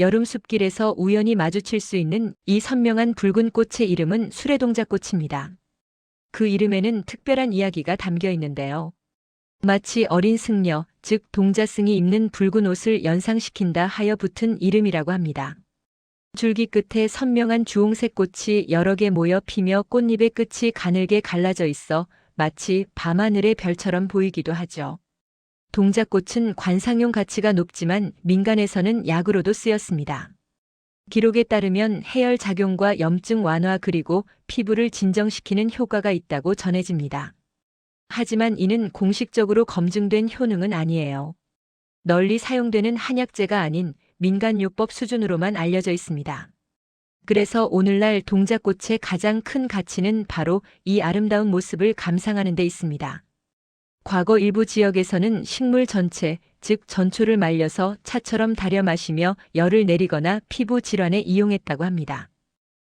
여름 숲길에서 우연히 마주칠 수 있는 이 선명한 붉은 꽃의 이름은 수레동자꽃입니다. 그 이름에는 특별한 이야기가 담겨 있는데요. 마치 어린 승려, 즉 동자승이 입는 붉은 옷을 연상시킨다 하여 붙은 이름이라고 합니다. 줄기 끝에 선명한 주홍색 꽃이 여러 개 모여 피며 꽃잎의 끝이 가늘게 갈라져 있어 마치 밤하늘의 별처럼 보이기도 하죠. 동자꽃은 관상용 가치가 높지만 민간에서는 약으로도 쓰였습니다. 기록에 따르면 해열 작용과 염증 완화 그리고 피부를 진정시키는 효과가 있다고 전해집니다. 하지만 이는 공식적으로 검증된 효능은 아니에요. 널리 사용되는 한약재가 아닌 민간요법 수준으로만 알려져 있습니다. 그래서 오늘날 동자꽃의 가장 큰 가치는 바로 이 아름다운 모습을 감상하는 데 있습니다. 과거 일부 지역에서는 식물 전체, 즉 전초를 말려서 차처럼 달여 마시며 열을 내리거나 피부 질환에 이용했다고 합니다.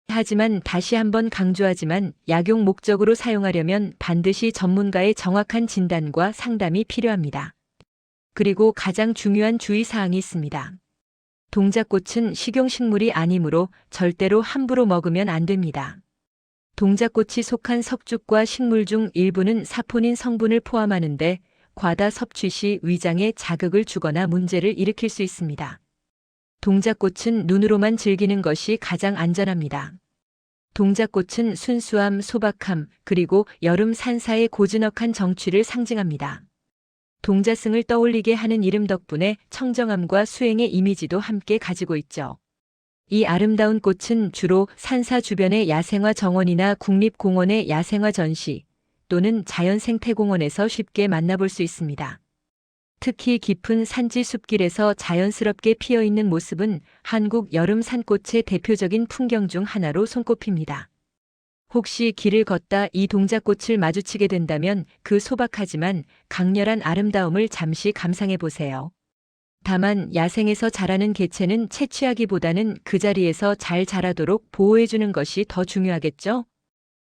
하지만 다시 한번 강조하지만 약용 목적으로 사용하려면 반드시 전문가의 정확한 진단과 상담이 필요합니다. 그리고 가장 중요한 주의사항이 있습니다. 동자꽃은 식용식물이 아니므로 절대로 함부로 먹으면 안 됩니다. 동자꽃이 속한 석죽과 식물 중 일부는 사포닌 성분을 포함하는데 과다 섭취 시 위장에 자극을 주거나 문제를 일으킬 수 있습니다. 동자꽃은 눈으로만 즐기는 것이 가장 안전합니다. 동자꽃은 순수함, 소박함, 그리고 여름 산사의 고즈넉한 정취를 상징합니다. 동자승을 떠올리게 하는 이름 덕분에 청정함과 수행의 이미지도 함께 가지고 있죠. 이 아름다운 꽃은 주로 산사 주변의 야생화 정원이나 국립공원의 야생화 전시 또는 자연생태공원에서 쉽게 만나볼 수 있습니다. 특히 깊은 산지 숲길에서 자연스럽게 피어 있는 모습은 한국 여름 산꽃의 대표적인 풍경 중 하나로 손꼽힙니다. 혹시 길을 걷다 이 동자꽃을 마주치게 된다면 그 소박하지만 강렬한 아름다움을 잠시 감상해 보세요. 다만 야생에서 자라는 개체는 채취하기보다는 그 자리에서 잘 자라도록 보호해주는 것이 더 중요하겠죠?